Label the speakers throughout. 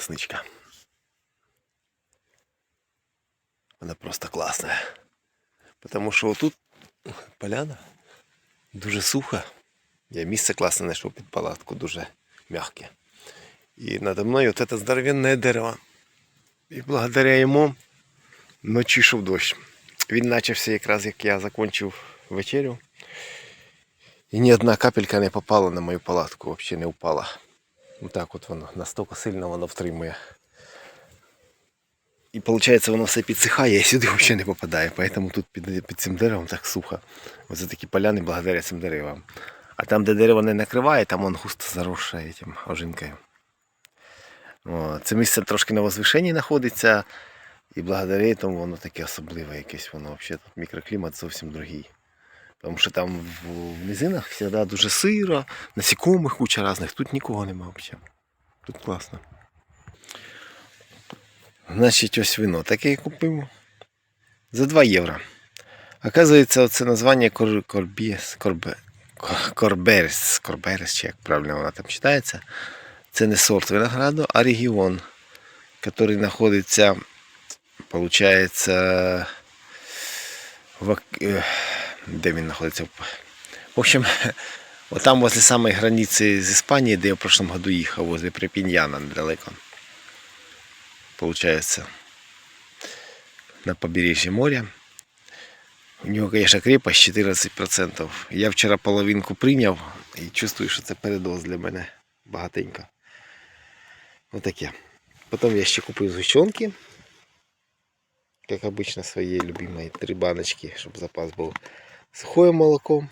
Speaker 1: часничка. Вона просто класна. Тому що отут поляна дуже суха. Я місце класне знайшов під палатку, дуже м'яке. І надо мною от це здоровенне дерево. І благодаря йому ночі йшов дощ. Він почався якраз як я закінчив вечерю. І ні одна капелька не попала на мою палатку, взагалі не впала. Так от воно, настільки сильно воно втримує. І виходить, воно все підсихає і сюди взагалі не попадає. Тому тут під, під цим деревом так сухо. Оце такі поляни благодаря цим деревам. А там, де дерево не накриває, там воно густо заросше цим ожинкою. Це місце трошки на возвишенні знаходиться. І благодаря тому воно таке особливе якесь. Воно взагалі тут мікроклімат зовсім другий. Тому що там в низинах завжди дуже сиро, насікомих куча різних, тут нікого нема взагалі. Тут класно. Значить, ось вино таке купимо. За 2 євро. Оказується, це названня кор, корбіс, корбе, чи як правильно вона там читається. Це не сорт винограду, а регіон, який знаходиться, виходить, в, е, де він знаходиться? В общем, отам возле самої границі з Іспанією, де я в прошлом году їхав, возле Припіньяна недалеко. Получается, на побережье моря. У него, конечно, крепость 14%. Я вчора половинку прийняв і чувствую, що це передоз для мене багатенько. Отаке. Потім я ще купив згущенки. Як обычно, своєї любимої три баночки, щоб запас був. Сухое молоко.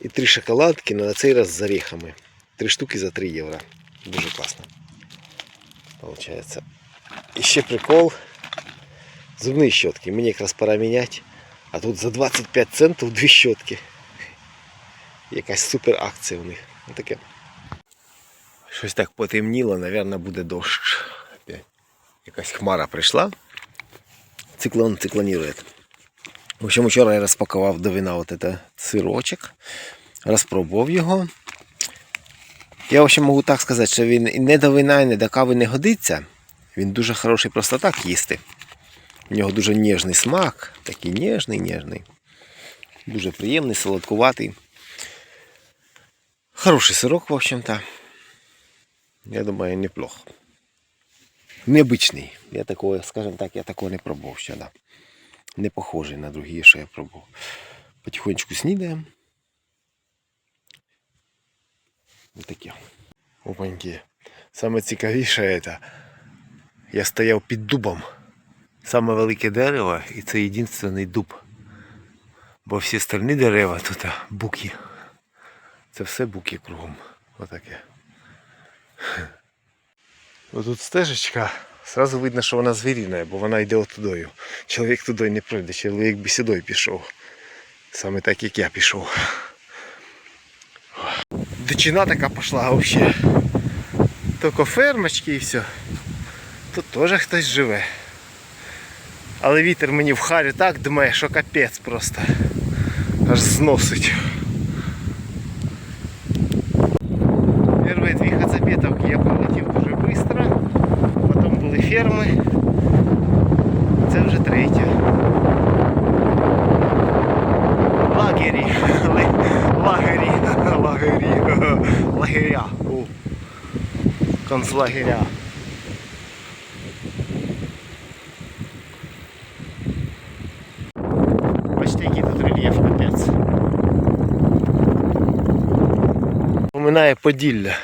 Speaker 1: І три шоколадки, але на цей раз з орехами. Три штуки за 3 євро. Дуже класно. Получається. І ще прикол. Зубні щотки. Мені якраз пора міняти. А тут за 25 центів дві щотки. Якась супер акція у них. Ну, таке. Щось так потемніло, напевно, буде дощ. Опять. Якась хмара прийшла. Циклон циклонірує. В общем, вчора я розпакував до вина от это сирочок. Розпробував його. Я в общем, можу так сказати, що він і не до вина, і не до кави не годиться. Він дуже хороший просто так їсти. У нього дуже ніжний смак, такий ніжний, ніжний. Дуже приємний, солодкуватий. Хороший сирок, в общем-то. Я думаю, неплохо. Необычний. Я такого, скажімо так, я такого не пробував ще, да. Не похожий на другі, що я пробував. Потихонечку снідаємо. Таке. Опаньки. Саме цікавіше це. Я стояв під дубом. Саме велике дерево і це єдиний дуб. Бо всі остальні дерева тут буки. Це все буки кругом. Отаке. Отут стежечка. Сразу видно, що вона звіріна, бо вона йде отудою. Чоловік туди не пройде, чоловік би сюди пішов. Саме так, як я пішов. Дичина така пішла взагалі. Тільки фермочки і все. Тут теж хтось живе. Але вітер мені в харі так дме, що капець просто. Аж зносить. Первые дві хацапетовки я пролетів дуже швидко. Потім були ферми. Це вже третя. Лагері. Ли- Лагері. Лагері. Лагеря. О. Концлагеря. Бачите, який тут рельєф капець. Поминає Поділля.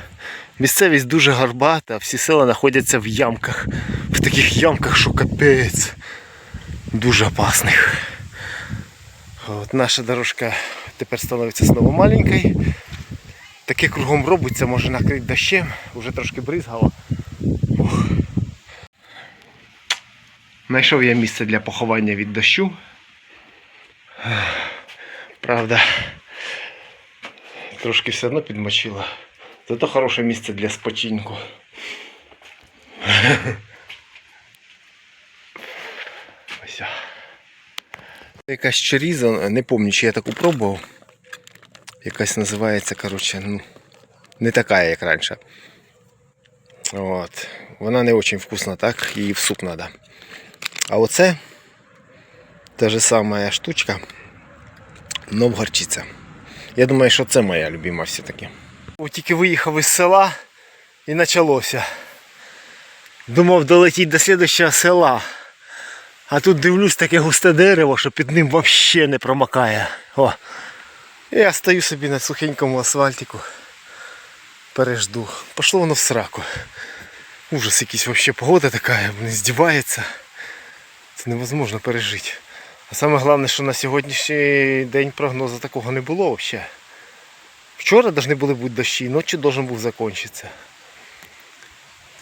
Speaker 1: Місцевість дуже гарбата, всі села знаходяться в ямках. В таких ямках, що капець. Дуже опасних. От наша дорожка тепер становиться знову маленькою. Таке кругом робиться, може накрити дощем, вже трошки бризгало. Знайшов я місце для поховання від дощу. Правда, трошки все одно підмочило. Зато хороше місце для спочинку. Ось. Якась чоріза, не пам'ятаю, чи я таку пробував. Якась називається, коротше, ну, не така, як раніше. От. Вона не дуже вкусна, так? Її в суп треба. А оце та же сама штучка, но в. Я думаю, що це моя любима все-таки. Тільки виїхав із села і почалося. Думав долетіти до слідчого села. А тут дивлюсь таке густе дерево, що під ним взагалі не промокає. О. Я стою собі на сухенькому асфальтику. Пережду. Пошло воно в сраку. Ужас якийсь вообще погода така, не здівається. Це невозможно пережити. А саме головне, що на сьогоднішній день прогнозу такого не було взагалі. Вчора повинні були бути дощі, ночі должен був закінчитися.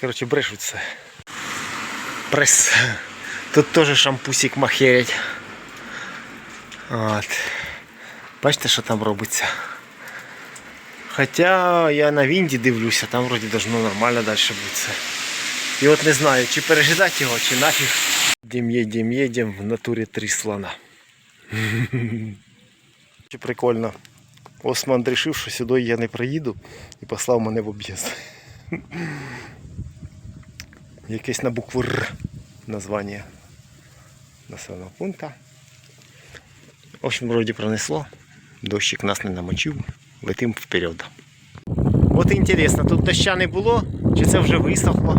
Speaker 1: Коротше, брешуть все. Прес. Тут теж шампусик махерять. От. Бачите, що там робиться. Хоча я на Вінді дивлюся, там вроді должно нормально далі бути. І от не знаю, чи пережидати його, чи нафіг. Дім їдем, їдем, в натурі три слона. Прикольно. Осман вирішив, що сюди я не приїду і послав мене в об'їзд. Якесь на букву Р названня населеного пункту. В общем, вроді пронесло. Дощик нас не намочив. Летим вперед. От інтересно, тут доща не було, чи це вже висохло?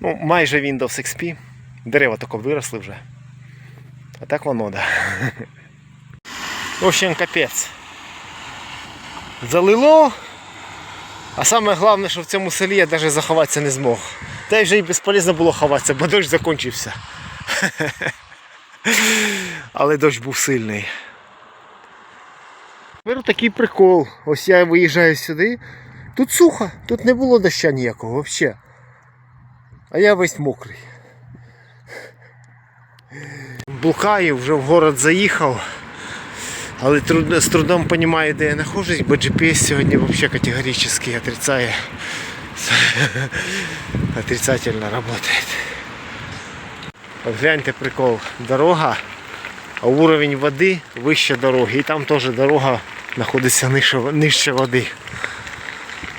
Speaker 1: Ну, майже Windows XP. Дерева тільки виросли вже. А так воно, да. В общем, капець. Залило. А саме головне, що в цьому селі я навіть заховатися не змог. Та й вже і безполезно було ховатися, бо дощ закінчився. Але дощ був сильний. Тепер такий прикол. Ось я виїжджаю сюди. Тут сухо, тут не було доща ніякого взагалі. А я весь мокрий. Блукаю, вже в город заїхав. Але трудно, з трудом розумію, де я знаходжусь, бо GPS сьогодні взагалі категорично отрицає. Отрицательно работает. От гляньте прикол. Дорога, а уровень води вище дороги. І там теж дорога знаходиться нижче, нижче води.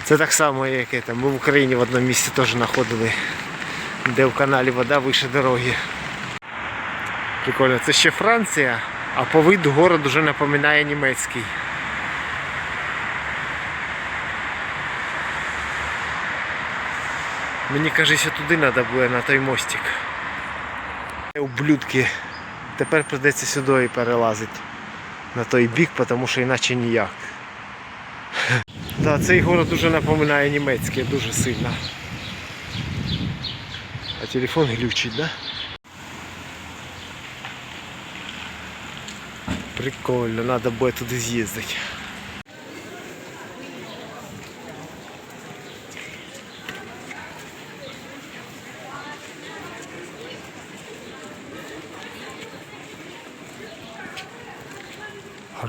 Speaker 1: Це так само, як це. Ми в Україні в одному місці теж знаходили, де в каналі вода вище дороги. Прикольно, це ще Франція, а по виду город уже напоминає німецький. Мені кажеться, туди треба буде на той мостик. Ублюдки. Тепер прийдеться сюди і перелазити на той бік, тому що іначе ніяк. Да, цей город дуже напоминає німецький, дуже сильно. А телефон глючить, да? Прикольно, треба буде туди з'їздити.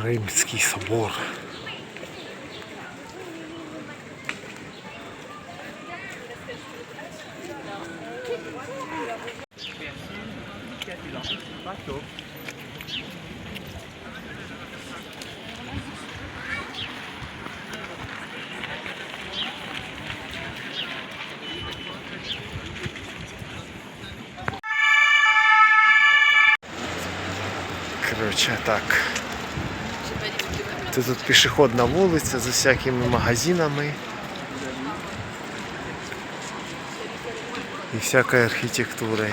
Speaker 1: Римський собор. Короче, так. Це тут пішохідна вулиця з усякими магазинами. І всякою архітектурою.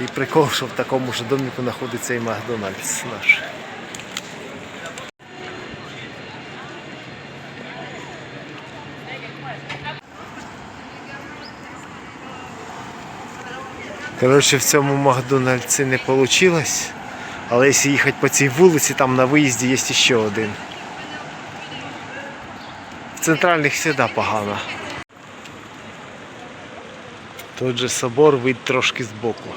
Speaker 1: І прикол, що в такому ж доміку знаходиться і Макдональдс наш. Коротше, в цьому Макдональдсі не вийшло. Але якщо їхати по цій вулиці, там на виїзді є ще один. Центральних завжди погано. Тут же собор вид трошки збоку.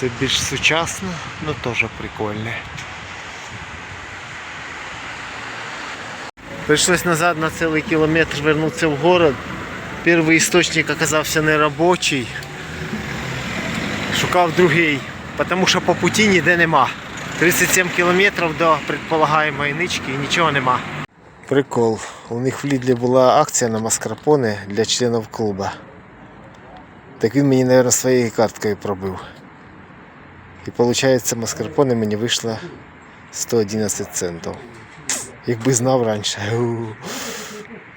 Speaker 1: Це більш сучасно, але теж прикольне. Пришлось назад на целый километр вернуться в город. Первый источник оказався неробочий. Шукав другий, тому що по путі ніде нема. 37 кілометрів до предполагаємої нички і нічого нема. Прикол. У них в Лідлі була акція на маскарпоне для членів клуба. Так він мені, мабуть, своєю карткою пробив. І виходить, маскарпоне мені вийшло 111 центів. Якби знав раніше.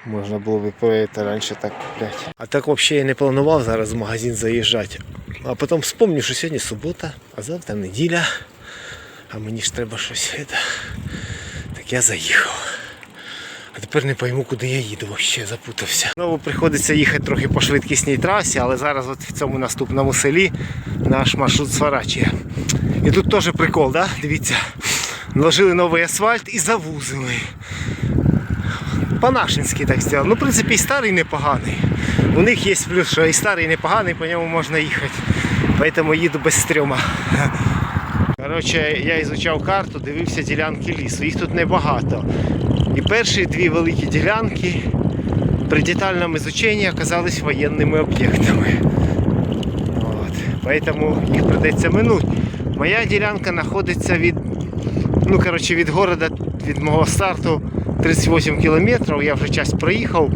Speaker 1: Можна було б про це раніше так купляти. А так взагалі я не планував зараз в магазин заїжджати. А потім вспомнив, що сьогодні субота, а завтра неділя. А мені ж треба щось. Так я заїхав. А тепер не пойму, куди я їду, вообще запутався. Знову приходиться їхати трохи по швидкісній трасі, але зараз от в цьому наступному селі наш маршрут сворачує. І тут теж прикол, да? дивіться. Наложили новий асфальт і завузили. По-нашенськи так зробили. Ну, в принципі, і старий непоганий. У них є плюс, що і старий непоганий, по ньому можна їхати. Поэтому їду без стрьома. Коротше, я ізучав карту, дивився ділянки лісу. Їх тут небагато. І перші дві великі ділянки при детальному ізученні оказались воєнними об'єктами. Поэтому їх придеться минути. Моя ділянка знаходиться від, ну, коротше, від города, від мого старту 38 кілометрів. Я вже час проїхав.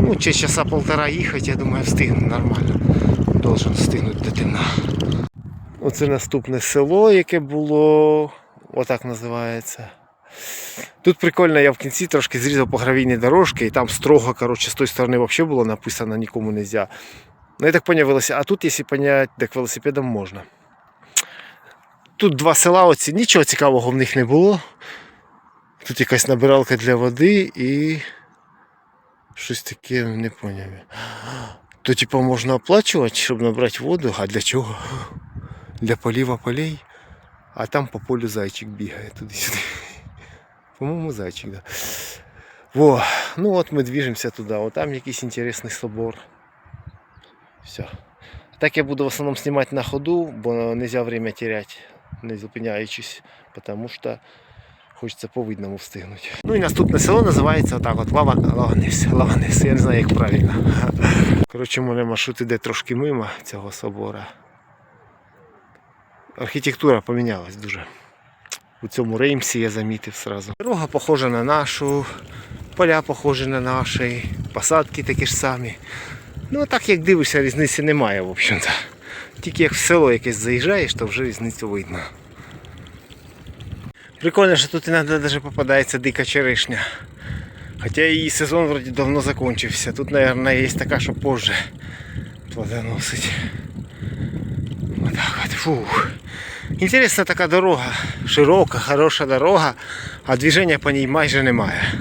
Speaker 1: Ну, через часа полтора їхати, я думаю, встигну нормально. Должен встигнути до темна. Оце наступне село, яке було. Отак називається. Тут прикольно, я в кінці трошки зрізав по гравійній дорожки, і там строго, коротше, з тої сторони взагалі було написано нікому не можна. Ну, я так поняв. А тут, якщо поняти, так велосипедом можна. Тут два села, оці, нічого цікавого в них не було. Тут якась набиралка для води і щось таке не поняв. То типу можна оплачувати, щоб набрати воду, а для чого? Для полива полей. А там по полю зайчик бігає туди-сюди. По-моєму, зайчик, да. Во, ну от ми движемося туди. О, там якийсь інтересний собор. Все. Так я буду в основному знімати на ходу, бо не можна время теряти, не зупиняючись, тому що хочеться по видному встигнути. Ну і наступне село називається отак от Лава, Лаванис. Лаванис, я не знаю як правильно. Коротше, мене маршрут іде трошки мимо цього собора. Архітектура помінялась дуже. У цьому реймсі я замітив сразу. Дорога похожа на нашу, поля похожі на наші, посадки такі ж самі. Ну так як дивишся, різниці немає, в общем-то. Тільки як в село якесь заїжджаєш, то вже різницю видно. Прикольно, що тут іноді навіть попадається дика черешня. Хоча її сезон вроді давно закончився. Тут, мабуть, є така, що позже плодоносить. Отак от. Фух. Інтересна така дорога. Широка, хороша дорога, а движення по ній майже немає.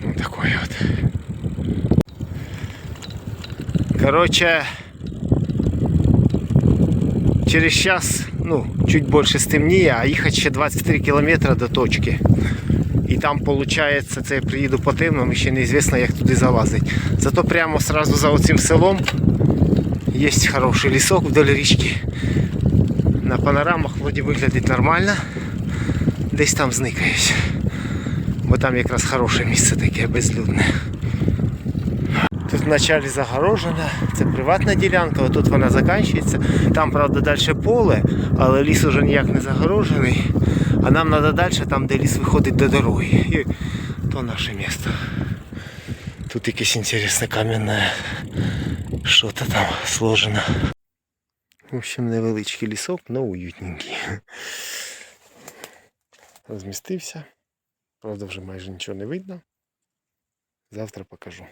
Speaker 1: Ну такое от. Короче, через час, ну, чуть більше стемніє, а їхати ще 23 кілометри до точки. І там, виходить, це я приїду по темному ще неізвісно, як туди залазить. Зато прямо сразу за оцим селом є хороший лісок вдоль річки. На панорамах вроді виглядить нормально. Десь там зникаюсь. Бо там якраз хороше місце таке безлюдне. Тут вначалі загорожена, це приватна ділянка, отут вона закінчується. Там, правда, далі поле, але ліс уже ніяк не загорожений. А нам треба далі, там, де ліс виходить до дороги. І то наше місто. Тут якесь інтересне кам'яне що-то там сложено. В общем, невеличкий лісок, але уютненький. Розмістився. Правда, вже майже нічого не видно. Завтра покажу.